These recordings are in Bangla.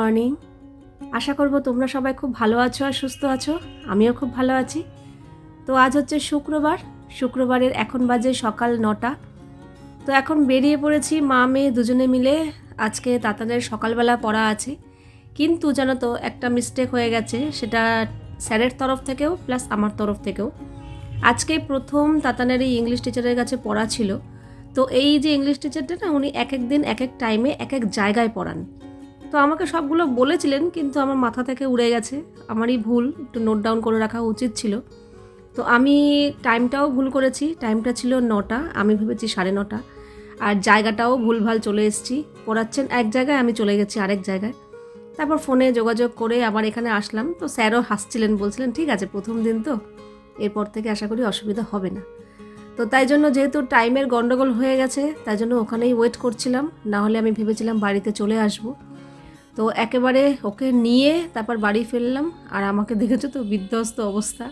মর্নিং আশা করব তোমরা সবাই খুব ভালো আছো আর সুস্থ আছো। আমিও খুব ভালো আছি। তো আজ হচ্ছে শুক্রবার। শুক্রবারের এখন বাজে সকাল নটা। তো এখন বেরিয়ে পড়েছি মা, মেয়ে দুজনে মিলে। আজকে তাতাদের সকালবেলা পড়া আছে। কিন্তু জানো তো, একটা মিস্টেক হয়ে গেছে। সেটা স্যারের তরফ থেকেও প্লাস আমার তরফ থেকেও। আজকে প্রথম তাতানের এই ইংলিশ টিচারের কাছে পড়া ছিল। তো এই যে ইংলিশ টিচারটা না, উনি এক এক দিন, এক এক টাইমে এক এক জায়গায় পড়ান। তো আমাকে সবগুলো বলেছিলেন, কিন্তু আমার মাথা থেকে উড়ে গেছে। আমারই ভুল, একটু নোট ডাউন করে রাখা উচিত ছিল। তো আমি টাইমটাও ভুল করেছি টাইমটা ছিল নটা, আমি ভেবেছি সাড়ে নটা। আর জায়গাটাও ভুলভাল চলে এসেছি। পড়াচ্ছেন এক জায়গায়, আমি চলে গেছি আরেক জায়গায়। তারপর ফোনে যোগাযোগ করে আবার এখানে আসলাম। তো স্যারও হাসছিলেন, বলছিলেন, ঠিক আছে, প্রথম দিন তো, এরপর থেকে আশা করি অসুবিধা হবে না। তো তাই জন্য যেহেতু টাইমের গন্ডগোল হয়ে গেছে, তাই জন্য ওখানেই ওয়েট করছিলাম। না হলে আমি ভেবেছিলাম বাড়িতে চলে আসব। তো একেবারে ওকে নিয়ে তারপর বাড়ি ফিরলাম। আর আমাকে দেখেছ তো বিধ্বস্ত অবস্থা।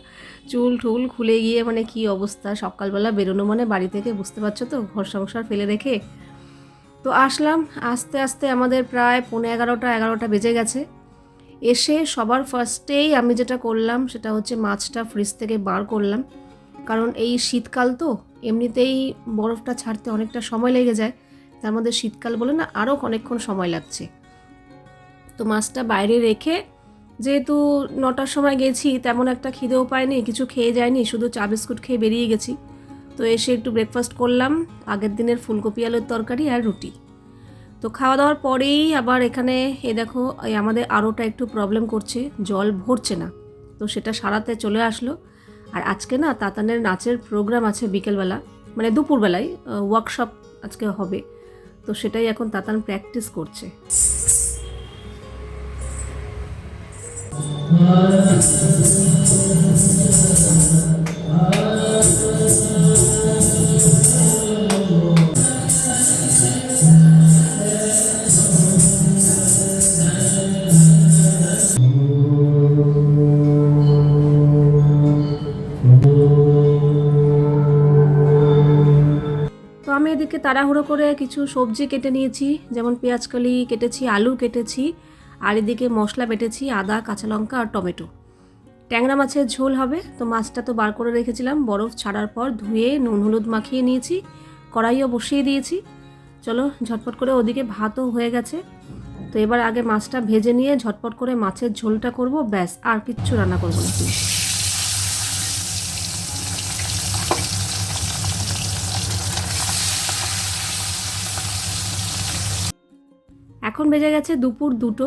চুল টুল খুলে গিয়ে মানে কি অবস্থা? সকালবেলা বেরোনো মানে বাড়ি থেকে, বুঝতে পারছ তো? ঘর সংসার ফেলে রেখে। তো আসলাম, আস্তে আস্তে আমাদের প্রায় পৌনে এগারোটা এগারোটা বেজে গেছে। এসে সবার ফার্স্টেই আমি যেটা করলাম, সেটা হচ্ছে মাছটা ফ্রিজ থেকে বার করলাম। কারণ এই শীতকাল তো, এমনিতেই বরফটা ছাড়তে অনেকটা সময় লেগে যায়। তার মধ্যে শীতকাল বলে না আরও অনেকক্ষণ সময় লাগছে। তো মাছটা বাইরে রেখে যেহেতু নটার সময় গেছি, তেমন একটা খিদেও পায়নি কিছু খেয়ে যায়নি, শুধু চা বিস্কুট খেয়ে বেরিয়ে গেছি। তো এসে একটু ব্রেকফাস্ট করলাম, আগের দিনের ফুলকপি আলুর তরকারি আর রুটি। তো খাওয়া দাওয়ার পরেই আবার এখানে, এ দেখো আমাদের আরোটা একটু প্রবলেম করছে, জল ভরছে না। তো সেটা সারাতে চলে আসলো। আর আজকে না তাতানের নাচের প্রোগ্রাম আছে বিকেলবেলা মানে দুপুরবেলায় ওয়ার্কশপ আজকে হবে। তো সেটাই এখন তাতান প্র্যাকটিস করছে। আমি এদিকে তাড়াহুড়ো করে কিছু সবজি কেটে নিয়েছি যেমন পেঁয়াজকলি কেটেছি আলু কেটেছি। আর এদিকে মশলা বেটেছি আদা, কাঁচা লঙ্কা আর টমেটো। ট্যাংরা মাছের ঝোল হবে, তো মাছটা তো বার করে রেখেছিলাম। বরফ ছাড়ার পর ধুয়ে নুন হলুদ মাখিয়ে নিয়েছি, কড়াইও বসিয়ে দিয়েছি। চলো ঝটপট করে ওদিকে ভাতও হয়ে গেছে। তো এবার আগে মাছটা ভেজে নিয়ে ঝটপট করে মাছের ঝোলটা করব, ব্যাস, আর কিচ্ছু রান্না করব না। এখন বেজে গেছে দুপুর দুটো,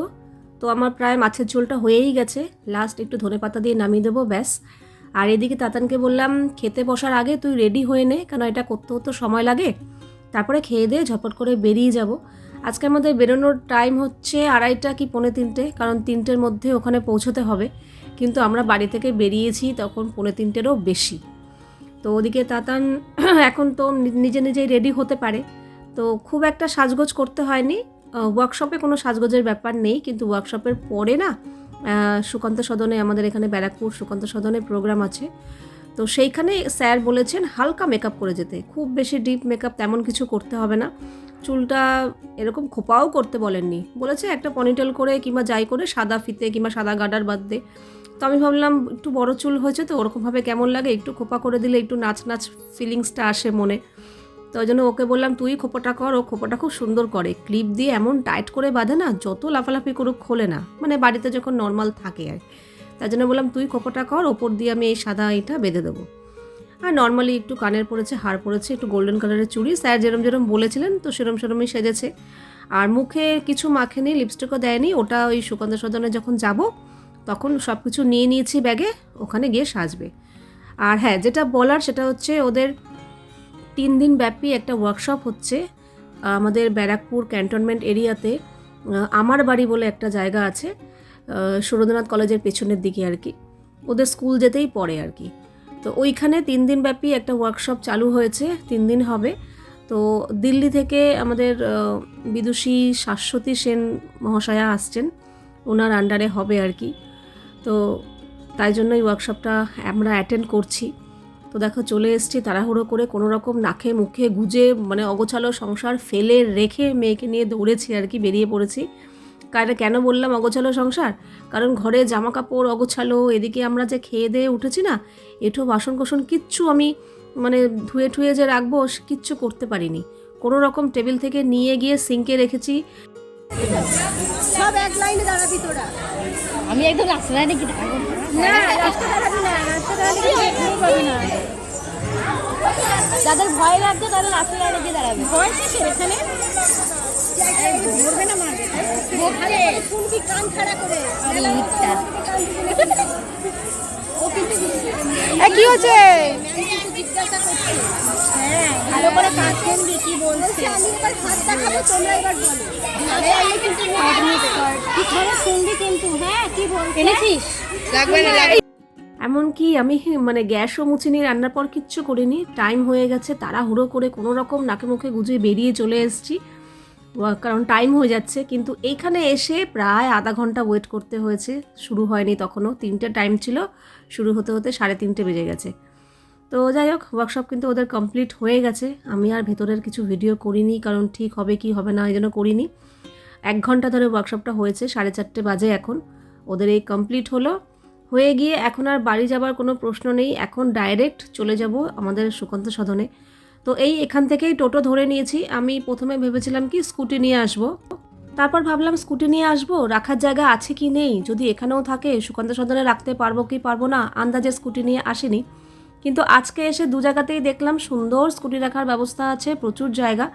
তো আমার প্রায় মাছের ঝোলটা হয়েই গেছে। লাস্ট একটু ধনে পাতা দিয়ে নামিয়ে দেবো, ব্যাস। আর এদিকে তাতানকে বললাম, খেতে বসার আগে তুই রেডি হয়ে নে, কেন এটা করতে হতো সময় লাগে? তারপরে খেয়ে দিয়ে ঝপট করে বেরিয়ে যাব। আজকে আমাদের বেরোনোর টাইম হচ্ছে আড়াইটা কি পৌনে তিনটে, কারণ তিনটের মধ্যে ওখানে পৌঁছতে হবে। কিন্তু আমরা বাড়ি থেকে বেরিয়েছি তখন পৌনে তিনটেরও বেশি। তো ওদিকে তাতান এখন তো নিজে নিজেই রেডি হতে পারে। তো খুব একটা সাজগোজ করতে হয়নি। ওয়ার্কশপে কোনো সাজগোজের ব্যাপার নেই, কিন্তু ওয়ার্কশপের পরে না সুকান্ত সদনে আমাদের এখানে ব্যারাকপুর সুকান্ত সদনে প্রোগ্রাম আছে। তো সেইখানে স্যার বলেছেন হালকা মেকআপ করে যেতে, খুব বেশি ডিপ মেকআপ তেমন কিছু করতে হবে না। চুলটা এরকম খোপাও করতে বলেননি, বলেছে একটা পনিটেল করে কিংবা যাই করে, সাদা ফিতে কিংবা সাদা গাডার বাদ দে তো আমি ভাবলাম, একটু বড় চুল হয়েছে তো, ওরকমভাবে কেমন লাগে? একটু খোপা করে দিলে একটু নাচ নাচ ফিলিংসটা আসে মনে। তো ওই জন্য ওকে বললাম, তুই খোপাটা কর, ও খোপাটা খুব সুন্দর করে। ক্লিপ দিয়ে এমন টাইট করে বাঁধে না, যত লাফালাফি করুক খোলে না। মানে বাড়িতে যখন নর্মাল থাকে আর। তার জন্য বললাম, তুই খোপাটা কর, ওপর দিয়ে আমি এই সাদা এটা বেঁধে দেবো। আর নর্মালি একটু কানের পড়েছে হার পড়েছে একটু গোল্ডেন কালারের চুড়ি। স্যার যেরম যেরম বলেছিলেন, তো সেরম সেরমই সেজেছে। আর মুখে কিছু মাখেনি লিপস্টিকও দেয়নি। ওটা ওই সুকান্ত সদনে যখন যাব, তখন সব কিছু নিয়ে নিয়েছি ব্যাগে, ওখানে গিয়ে সাজবে। আর হ্যাঁ যেটা বলার সেটা হচ্ছে ওদের তিন দিন ব্যাপী একটা ওয়ার্কশপ হচ্ছে আমাদের ব্যারাকপুর ক্যান্টনমেন্ট এরিয়াতে আমার বাড়ি বলে একটা জায়গা আছে সুরেন্দ্রনাথ কলেজের পেছনের দিকে আর কি। ওদের স্কুল যেতেই পড়ে আর কি। তো ওইখানে তিন দিন ব্যাপী একটা ওয়ার্কশপ চালু হয়েছে, তিন দিন হবে। তো দিল্লি থেকে আমাদের বিদুষী শাশ্বতী সেন মহাশয়া আসছেন ওনার আন্ডারে হবে আর কি। তো তাই জন্য এই ওয়ার্কশপটা আমরা অ্যাটেন্ড করছি। তো দেখো চলে এসেছি তাড়াহুড়ো করে কোনো রকম নাকে মুখে গুজে মানে অগোছালো সংসার ফেলে রেখে মেয়েকে নিয়ে দৌড়েছি আর কি বেরিয়ে পড়েছি। কারে কেন বললাম অগোছালো সংসার? কারণ ঘরে জামা কাপড় অগোছালো এদিকে আমরা যে খেয়ে দিয়ে উঠেছি না এঠো বাসন কোসন কিচ্ছু আমি মানে ধুয়ে ঠুয়ে যে রাখব কিচ্ছু করতে পারিনি। কোনো রকম টেবিল থেকে নিয়ে গিয়ে সিঙ্কে রেখেছি। সব এক লাইনে দাঁড়াবি তোরা। আমি একদম রাস্তা লাইনে কি দাঁড়াবো। যাদের ভয় লাগছে তাদের রাস্তা লাইনে গিয়ে দাঁড়াবে। ভয় কিসের এখানে? মরবে না মারবে শুনবি কান খাড়া করে। আরে ইটটা। ও কিন্তু কি হচ্ছে? জিজ্ঞাসা করছে। হ্যাঁ ভালো করে কাজ শুনবি কি বলছে? বলছে আমি এবার হাত দেখাবো তোমরা এবার বলো। কিন্তু কি শুনবি কিন্তু হ্যাঁ কি এনেছিস? এমনকি আমি মানে গ্যাসও মুছিনি রান্নার পর কিচ্ছু করিনি। টাইম হয়ে গেছে তাড়াহুড়ো করে কোনো রকম নাকে মুখে গুজিয়ে বেরিয়ে চলে এসেছি। কারণ টাইম হয়ে যাচ্ছে কিন্তু এইখানে এসে প্রায় আধা ঘণ্টা ওয়েট করতে হয়েছে। শুরু হয়নি তখনও তিনটে টাইম ছিল শুরু হতে হতে সাড়ে তিনটে বেজে গেছে। তো যাই হোক ওয়ার্কশপ কিন্তু ওদের কমপ্লিট হয়ে গেছে। আমি আর ভেতরের কিছু ভিডিও করিনি কারণ ঠিক হবে কি হবে না এই জন্য করিনি। এক ঘণ্টা ধরে ওয়ার্কশপটা হয়েছে, সাড়ে চারটে বাজে এখন। ওদের এই কমপ্লিট হলো। হয়ে গিয়ে এখন আর বাড়ি যাবার কোনো প্রশ্ন নেই। এখন ডাইরেক্ট চলে যাব আমাদের সুকান্ত সদনে। তো এই এখান থেকেই টোটো ধরে নিয়েছি। আমি প্রথমে ভেবেছিলাম কি স্কুটি নিয়ে আসব। তারপর ভাবলাম স্কুটি নিয়ে আসব, রাখার জায়গা আছে কি নেই? যদি এখানেও থাকে, সুকান্ত সদনে রাখতে পারব কি পারব না, আন্দাজে স্কুটি নিয়ে আসিনি। কিন্তু আজকে এসে দু জায়গাতেই দেখলাম সুন্দর স্কুটি রাখার ব্যবস্থা আছে, প্রচুর জায়গা।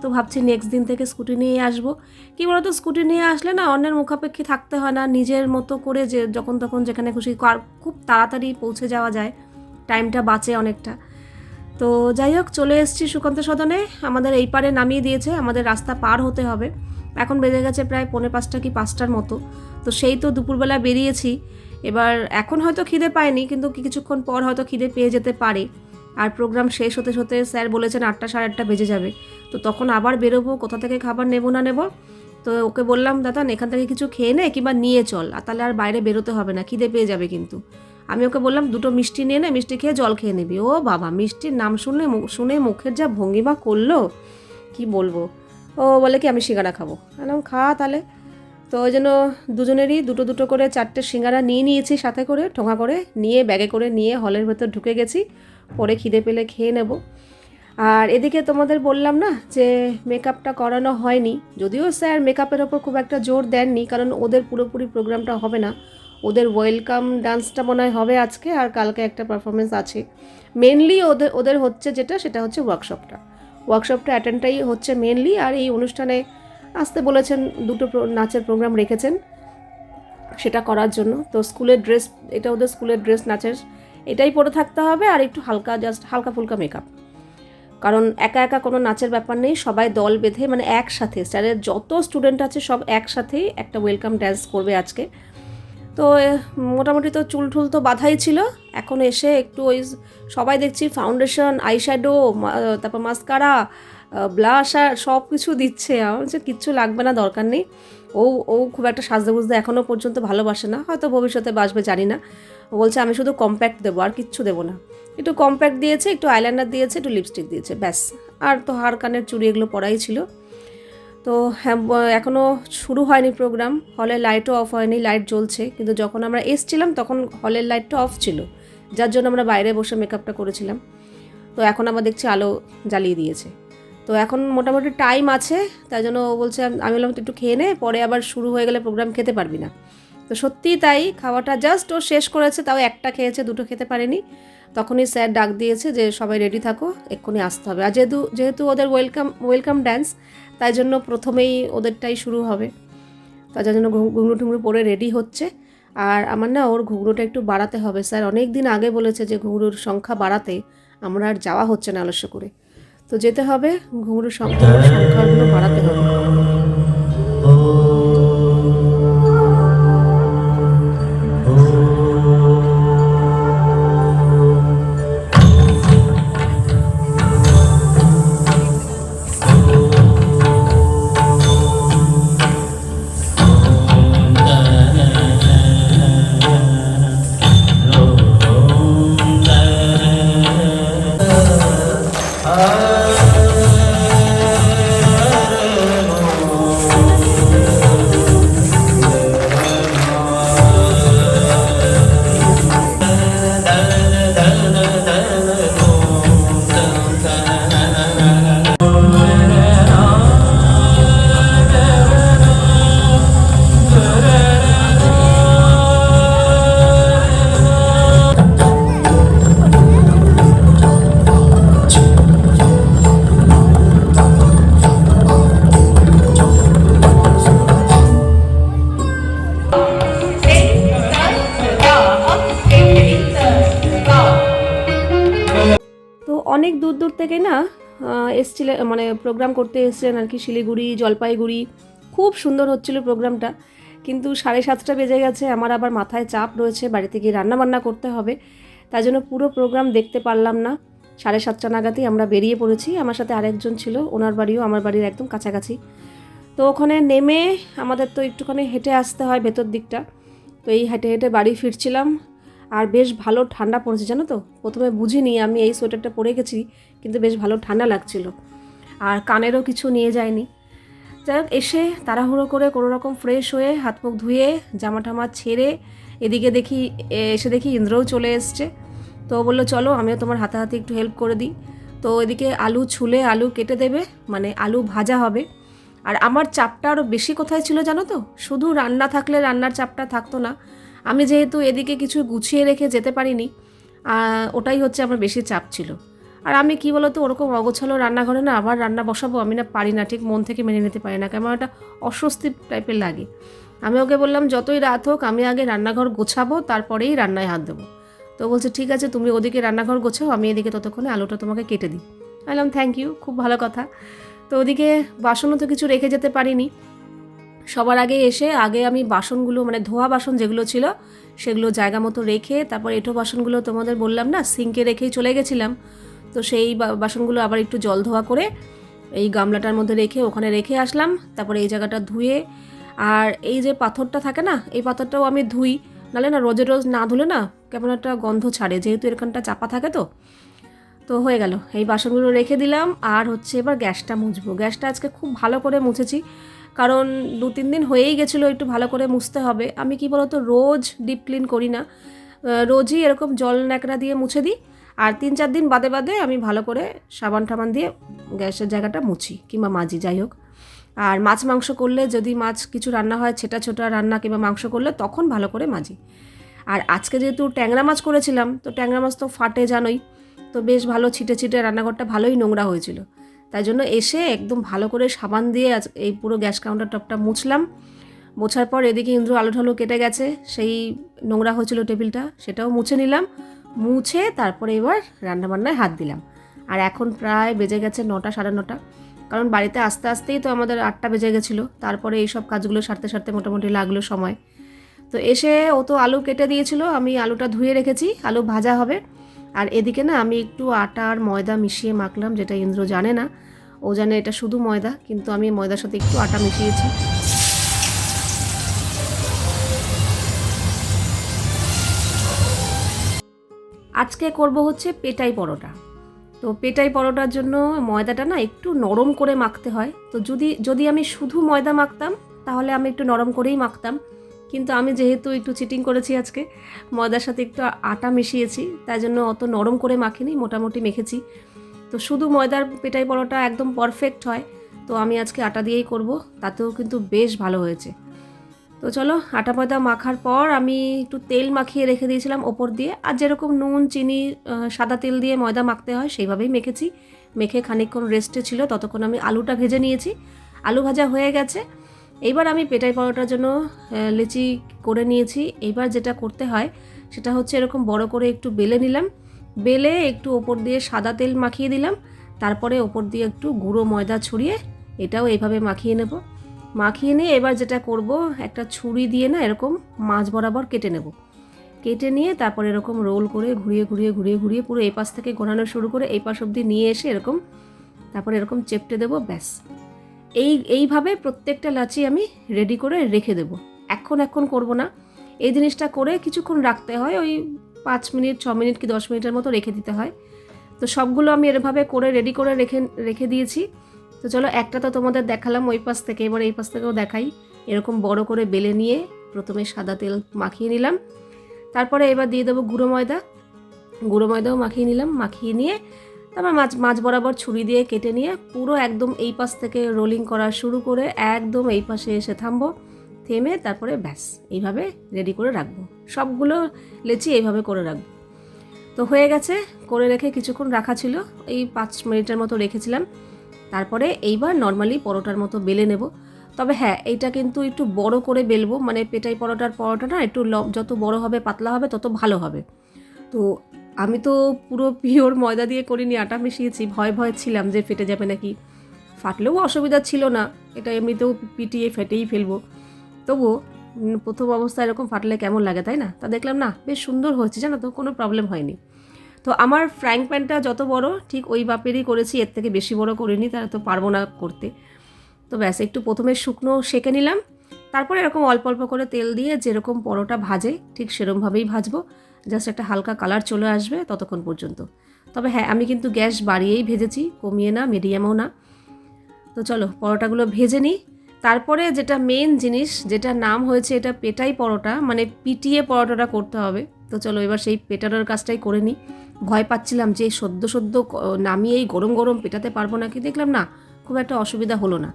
তো ভাবছি নেক্সট দিন থেকে স্কুটি নিয়ে আসব। কি বলতো স্কুটি নিয়ে আসলে না অন্যের মুখাপেক্ষী থাকতে হয় না, নিজের মতো করে যে যখন তখন যেখানে খুশি খুব তাড়াতাড়ি পৌঁছে যাওয়া যায় টাইমটা বাঁচে অনেকটা। তো যাই হোক, চলে এসেছি সুকান্ত সদনে, আমাদের এই পারে নামিয়ে দিয়েছে, আমাদের রাস্তা পার হতে হবে। এখন বেজে গেছে প্রায় পৌনে পাঁচটা কি পাঁচটার মতো। তো সেই তো দুপুরবেলা বেরিয়েছি। এবার এখন হয়তো খিদে পায়নি, কিন্তু কিছুক্ষণ পর হয়তো খিদে পেয়ে যেতে পারে। আর প্রোগ্রাম শেষ হতে হতে স্যার বলেছেন আটটা সাড়ে আটটা বেজে যাবে। তো তখন আবার বেরোবো, কোথা থেকে খাবার নেব না নেব? তো ওকে বললাম, দাদা, এখান থেকে কিছু খেয়ে নে কিংবা নিয়ে চল, আর তাহলে আর বাইরে বেরোতে হবে না, খিদে পেয়ে যাবে কিন্তু। আমি ওকে বললাম, দুটো মিষ্টি নিয়ে নে, মিষ্টি খেয়ে জল খেয়ে নিবি। ও বাবা, মিষ্টির নাম শুনলে মু- শুনে মুখের যা ভঙ্গিমা করল, কি বলব? ও বলে কি, আমি সিঙ্গারা খাব। বললাম, খা তাহলে। তো ওই জন্য দুজনেরই দুটো দুটো করে চারটে সিঙ্গারা নিয়ে নিয়েছি সাথে করে, ঠোঙা করে, নিয়ে ব্যাগে করে নিয়ে হলের ভেতর ঢুকে গেছি। পরে খিদে পেলে খেয়ে নেব। আর এদিকে তোমাদের বললাম না যে মেকআপটা করানো হয়নি। যদিও স্যার মেকআপের ওপর খুব একটা জোর দেননি, কারণ ওদের পুরোপুরি প্রোগ্রামটা হবে না। ওদের ওয়েলকাম ডান্সটা মনে হয় হবে আজকে, আর কালকে একটা পারফরমেন্স আছে। মেনলি ওদের ওদের হচ্ছে যেটা, সেটা হচ্ছে ওয়ার্কশপটা। ওয়ার্কশপটা অ্যাটেন্ডটাই হচ্ছে মেনলি আর এই অনুষ্ঠানে আসতে বলেছেন, দুটো নাচের প্রোগ্রাম রেখেছেন। সেটা করার জন্য। তো স্কুলের ড্রেস, এটা ওদের স্কুলের ড্রেস, নাচের এটাই পরে থাকতে হবে আর একটু হালকা জাস্ট হালকা ফুলকা মেকআপ কারণ একা একা কোনো নাচের ব্যাপার নেই, সবাই দল বেঁধে মানে একসাথে, স্যারের যত স্টুডেন্ট আছে সব একসাথেই একটা ওয়েলকাম ড্যান্স করবে আজকে। তো মোটামুটি তো চুল টুল তো বাধাই ছিল, এখন এসে একটু ওই সবাই দেখছি ফাউন্ডেশন আইশ্যাডো তারপর মাস্কারা ব্লাশ আর সব কিছু দিচ্ছে আমার কিচ্ছু লাগবে না, দরকার নেই। ও ও খুব একটা সাজতে বুঝতে এখনও পর্যন্ত ভালোবাসে না, হয়তো ভবিষ্যতে বাসবে, জানি না। বলছে, আমি শুধু কম্প্যাক্ট দেবো, আর কিচ্ছু দেবো না। একটু কম্প্যাক্ট দিয়েছে, একটু আইলাইনার দিয়েছে, একটু লিপস্টিক দিয়েছে, ব্যাস। আর তো হার, কানের চুড়ি এগুলো পরাই ছিল। তো হ্যাঁ এখনও শুরু হয়নি প্রোগ্রাম হলের লাইটও অফ হয়নি লাইট জ্বলছে। কিন্তু যখন আমরা এসছিলাম, তখন হলের লাইটটা অফ ছিল। যার জন্য আমরা বাইরে বসে মেকআপটা করেছিলাম। তো এখন আবার দেখছি আলো জ্বালিয়ে দিয়েছে। তো এখন মোটামুটি টাইম আছে তাই জন্য ও বলছে, আমি বললাম, তুই একটু খেয়ে নে, পরে আবার শুরু হয়ে গেলে প্রোগ্রাম খেতে পারবি না। তো সত্যিই তাই, খাওয়াটা জাস্ট ও শেষ করেছে, তাও একটা খেয়েছে, দুটো খেতে পারেনি। তখনই স্যার ডাক দিয়েছে যে, সবাই রেডি থাকো, এক্ষুনি আসতে হবে। আর যেহেতু যেহেতু ওদের ওয়েলকাম ওয়েলকাম ড্যান্স তাই জন্য প্রথমেই ওদেরটাই শুরু হবে। তাই জন্য ঘুঙরু টুঙরু পরে রেডি হচ্ছে। আর আমার না, ওর ঘুঙরুটা একটু বাড়াতে হবে। স্যার অনেক দিন আগে বলেছে যে ঘুঙরুর সংখ্যা বাড়াতে আমরা আর যাওয়া হচ্ছে না আলস্য করে। তো যেতে হবে সংখ্যা সংখ্যাগুলো বাড়াতে হবে। মানে প্রোগ্রাম করতে এসেছিলেন আর কি শিলিগুড়ি, জলপাইগুড়ি। খুব সুন্দর হচ্ছিল প্রোগ্রামটা কিন্তু সাড়ে সাতটা বেজে গেছে, আমার আবার মাথায় চাপ রয়েছে, বাড়িতে গিয়ে রান্নাবান্না করতে হবে। তাই জন্য পুরো প্রোগ্রাম দেখতে পারলাম না। সাড়ে সাতটা নাগাদই আমরা বেরিয়ে পড়েছি। আমার সাথে আরেকজন ছিল, ওনার বাড়িও আমার বাড়ির একদম কাছাকাছি। তো ওখানে নেমে আমাদের তো একটুখানি হেঁটে আসতে হয় ভেতর দিকটা। তো এই হেঁটে হেঁটে বাড়ি ফিরছিলাম। আর বেশ ভালো ঠান্ডা পড়েছে, জানো তো? প্রথমে বুঝিনি আমি এই সোয়েটারটা পরে গেছি, কিন্তু বেশ ভালো ঠান্ডা লাগছিল। আর কানেরও কিছু নিয়ে যায়নি। যাই হোক, এসে তাড়াহুড়ো করে কোনো রকম ফ্রেশ হয়ে হাত মুখ ধুয়ে জামা টামা ছেড়ে এদিকে দেখি এসে দেখি ইন্দ্রও চলে এসছে। তো বলল, চলো আমিও তোমার হাতে হাতে একটু হেল্প করে দিই। তো এদিকে আলু ছুলে আলু কেটে দেবে মানে আলু ভাজা হবে। আর আমার চাপটা আরও বেশি কোথায় ছিল জানো তো? শুধু রান্না থাকলে রান্নার চাপটা থাকতো না। আমি যেহেতু এদিকে কিছু গুছিয়ে রেখে যেতে পারিনি ওটাই হচ্ছে আমার বেশি চাপ ছিল। আর আমি কি বলতো, ওরকম অগোছালো রান্নাঘরে না আবার রান্না বসাবো আমি না পারি না, ঠিক মন থেকে মেনে নিতে পারি না কেমন একটা অস্বস্তি টাইপের লাগে। আমি ওকে বললাম, যতই রাত হোক, আমি আগে রান্নাঘর গোছাবো, তারপরেই রান্নায় হাত দেবো। তো বলছে, ঠিক আছে, তুমি ওদিকে রান্নাঘর গোছাও, আমি এদিকে ততক্ষণে আলুটা তোমাকে কেটে দিই। বললাম থ্যাংক ইউ খুব ভালো কথা। তো ওদিকে বাসনও তো কিছু রেখে যেতে পারিনি। সবার আগে এসে আগে আমি বাসনগুলো মানে ধোয়া বাসন যেগুলো ছিল, সেগুলো জায়গা মতো রেখে, তারপর এঁটো বাসনগুলো তোমাদের বললাম না সিঙ্কে রেখেই চলে গেছিলাম। তো সেই বাসনগুলো আবার একটু জল ধোয়া করে এই গামলাটার মধ্যে রেখে ওখানে রেখে আসলাম। তারপরে এই জায়গাটা ধুয়ে আর এই যে পাথরটা থাকে না, এই পাথরটাও আমি ধুই। নাহলে না রোজে রোজ না ধুলে না কেমন একটা গন্ধ ছাড়ে, যেহেতু এখানটা চাপা থাকে তো। তো হয়ে গেল, এই বাসনগুলো রেখে দিলাম। আর হচ্ছে এবার গ্যাসটা মুছবো। গ্যাসটা আজকে খুব ভালো করে মুছেছি। কারণ দু তিন দিন হয়েই গেছিল একটু ভালো করে মুছতে হবে। আমি কি বলতো, রোজ ডিপ ক্লিন করি না। রোজই এরকম জল ন্যাকড়া দিয়ে মুছে দিই। আর তিন চার দিন বাদে বাদে আমি ভালো করে সাবান টাবান দিয়ে গ্যাসের জায়গাটা মুছি কিংবা মাজি, যাই হোক। আর মাছ, মাংস করলে যদি মাছ কিছু রান্না হয়, ছেটা ছোটা রান্না কিংবা মাংস করলে তখন ভালো করে মাজি। আর আজকে যেহেতু ট্যাংরা মাছ করেছিলাম, তো ট্যাংরা মাছ তো ফাটে জানোই। তো বেশ ভালো ছিটে ছিটে রান্নাঘরটা ভালোই নোংরা হয়েছিল। তাই জন্য এসে একদম ভালো করে সাবান দিয়ে আজ এই পুরো গ্যাস কাউন্টার টপটা মুছলাম। মোছার পর এদিকে ইন্দ্র আলু ঠালু কেটে গেছে, সেই নোংরা হয়েছিল টেবিলটা, সেটাও মুছে নিলাম। মুছে তারপরে এবার রান্নাবান্নায় হাত দিলাম। আর এখন প্রায় বেজে গেছে নটা, সাড়ে নটা। কারণ বাড়িতে আস্তে আস্তেই তো আমাদের আটটা বেজে গেছিল। তারপরে এই সব কাজগুলো সারতে সারতে মোটামুটি লাগল সময়। তো এসে ও তো আলু কেটে দিয়েছিল, আমি আলুটা ধুয়ে রেখেছি, আলু ভাজা হবে। আর এদিকে না আমি একটু আটা আর ময়দা মিশিয়ে মাখলাম, যেটা ইন্দ্র জানে না। ও জানে এটা শুধু ময়দা, কিন্তু আমি ময়দার সাথে একটু আটা মিশিয়েছি। আজকে করব হচ্ছে পেটাই পরোটা। তো পেটাই পরোটার জন্য ময়দাটা না একটু নরম করে মাখতে হয়। তো যদি যদি আমি শুধু ময়দা মাখতাম, তাহলে আমি একটু নরম করেই মাখতাম। কিন্তু আমি যেহেতু একটু চিটিং করেছি আজকে, ময়দার সাথে একটু আটা মিশিয়েছি, তাই জন্য অত নরম করে মাখিনি, মোটামুটি মেখেছি। তো শুধু ময়দার পেটাই পরোটা একদম পারফেক্ট হয়। তো আমি আজকে আটা দিয়েই করব, তাতেও কিন্তু বেশ ভালো হয়েছে। তো চলো আটা ময়দা মাখার পর আমি একটু তেল মাখিয়ে রেখে দিয়েছিলাম ওপর দিয়ে। আর যেরকম নুন, চিনি সাদা তেল দিয়ে ময়দা মাখতে হয়, সেইভাবেই মেখেছি। মেখে খানিকক্ষণ রেস্টে ছিল, ততক্ষণ আমি আলুটা ভেজে নিয়েছি। আলু ভাজা হয়ে গেছে। এইবার আমি পেটাই পরোটার জন্য লিচি করে নিয়েছি। এইবার যেটা করতে হয়, সেটা হচ্ছে এরকম বড় করে একটু বেলে নিলাম। বেলে একটু ওপর দিয়ে সাদা তেল মাখিয়ে দিলাম। তারপরে ওপর দিয়ে একটু গুঁড়ো ময়দা ছড়িয়ে এটাও এইভাবে মাখিয়ে নেব। মাখিয়ে নিয়ে এবার যেটা করব, একটা ছুরি দিয়ে না এরকম মাছ বরাবর কেটে নেব। কেটে নিয়ে তারপর এরকম রোল করে ঘুরিয়ে ঘুরিয়ে ঘুরিয়ে ঘুরিয়ে পুরো এই পাশ থেকে ঘোরানো শুরু করে এই পাশ অবধি নিয়ে এসে এরকম, তারপর এরকম চেপটে দেবো, ব্যাস। এই, এইভাবে প্রত্যেকটা লাচি আমি রেডি করে রেখে দেব। এখন এখন করব না। এই জিনিসটা করে কিছুক্ষণ রাখতে হয়, ওই পাঁচ মিনিট, ছ মিনিট কি দশ মিনিটের মতো রেখে দিতে হয়। তো সবগুলো আমি এরভাবে করে রেডি করে রেখে রেখে দিয়েছি। তো চলো একটা তো তোমাদের দেখালাম ওই পাশ থেকে, এবার এই পাশ থেকেও দেখাই। এরকম বড় করে বেলে নিয়ে প্রথমে সাদা তেল মাখিয়ে নিলাম। তারপরে এবার দিয়ে দেবো গুঁড়ো ময়দা। গুঁড়ো ময়দাও মাখিয়ে নিলাম, মাখিয়ে নিয়ে তারপর মাছ মাছ বরাবর ছুরি দিয়ে কেটে নিয়ে পুরো একদম এই পাশ থেকে রোলিং করা শুরু করে একদম এই পাশে এসে থামবো, থেমে তারপরে ব্যাস, এইভাবে রেডি করে রাখব। সবগুলো লেচি এইভাবে করে রাখব। তো হয়ে গেছে, করে রেখে কিছুক্ষণ রাখা ছিল, এই পাঁচ মিনিটের মতো রেখেছিলাম। তারপরে এইবার নর্মালি পরোটার মতো বেলে নেব। তবে হ্যাঁ এইটা কিন্তু একটু বড় করে বেলবো। মানে পেটাই পরোটার পরোটা না একটু যত বড় হবে, পাতলা হবে, তত ভালো হবে। তো আমি তো পুরো পিওর ময়দা দিয়ে করিনি, আটা মিশিয়েছি। ভয় ভয় ছিলাম যে ফেটে যাবে নাকি। ফাটলেও অসুবিধা ছিল না। এটা এমনিতেও পিটিয়ে ফেটেই ফেলব। তবুও প্রথম অবস্থায় এরকম ফাটলে কেমন লাগে, তাই না? তা দেখলাম, না, বেশ সুন্দর হয়েছে। জানো তো, কোনো প্রবলেম হয়নি। তো আমার ফ্রাইং প্যানটা যত বড়, ঠিক ওই বাপেরই করেছি, এর থেকে বেশি বড় করিনি তারা তো পারব না করতে। তো ব্যাস, একটু প্রথমে শুকনো সেঁকে নিলাম, তারপরে এরকম অল্প অল্প করে তেল দিয়ে যেরকম পরোটা ভাজে, ঠিক সেরমভাবেই ভাজবো। জাস্ট একটা হালকা কালার চলে আসবে ততক্ষণ পর্যন্ত। তবে হ্যাঁ আমি কিন্তু গ্যাস বাড়িয়েই ভেজেছি, কমিয়ে না মিডিয়ামও না। তো চলো, পরোটাগুলো ভেজে নিই। তারপরে যেটা মেন জিনিস, যেটা নাম হয়েছে এটা পেটাই পরোটা মানে পিটিয়ে পরোটাটা করতে হবে। তো চলো, এবার সেই পেটানোর কাজটাই করে নিই। ভয় পাচ্ছিলাম যে সদ্য সদ্য নামিয়েই গরম গরম পেটাতে পারব নাকি? দেখলাম না, খুব একটা অসুবিধা হলো না।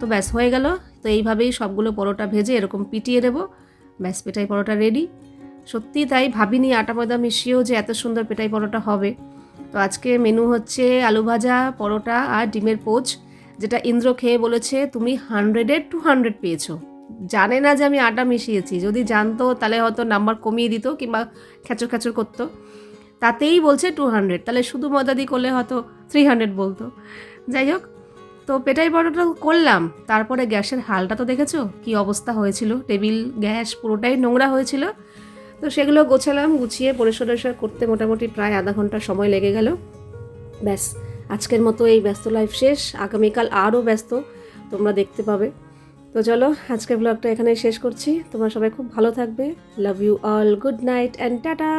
তো ব্যাস, হয়ে গেল। তো এইভাবেই সবগুলো পরোটা ভেজে এরকম পিটিয়ে দেবো ব্যাস, পেটাই পরোটা রেডি সত্যি তাই ভাবিনি আটা ময়দা মিশিয়েও যে এত সুন্দর পেটাই পরোটা হবে। তো আজকে মেনু হচ্ছে আলু ভাজা, পরোটা আর ডিমের পোচ, যেটা ইন্দ্র খেয়ে বলেছে, তুমি হান্ড্রেডের টু হান্ড্রেড পেয়েছ। জানে না যে আমি আটা মিশিয়েছি। যদি জানতো তাহলে হয়তো নাম্বার কমিয়ে দিত কিংবা খ্যাচর খ্যাচর করতো। তাতেই বলছে টু হান্ড্রেড তাহলে শুধু ময়দা দিয়ে করলে হয়তো থ্রি হান্ড্রেড বলতো। যাই হোক, তো পেটাই পরোটা করলাম। তারপরে গ্যাসের হালটা তো দেখেছ? কি অবস্থা হয়েছিল? টেবিল, গ্যাস পুরোটাই নোংরা হয়েছিল। তো সেগুলো গোছালাম, গুছিয়ে পরিষ্কার করতে মোটামুটি প্রায় আধা ঘণ্টা সময় লেগে গেল। ব্যাস, আজকের মতো এই ব্যস্ত লাইফ শেষ। আগামীকাল আরও ব্যস্ত, তোমরা দেখতে পাবে। তো চলো, আজকের ব্লগটা এখানে শেষ করছি। তোমরা সবাই খুব ভালো থাকবে। Love you all good night and tata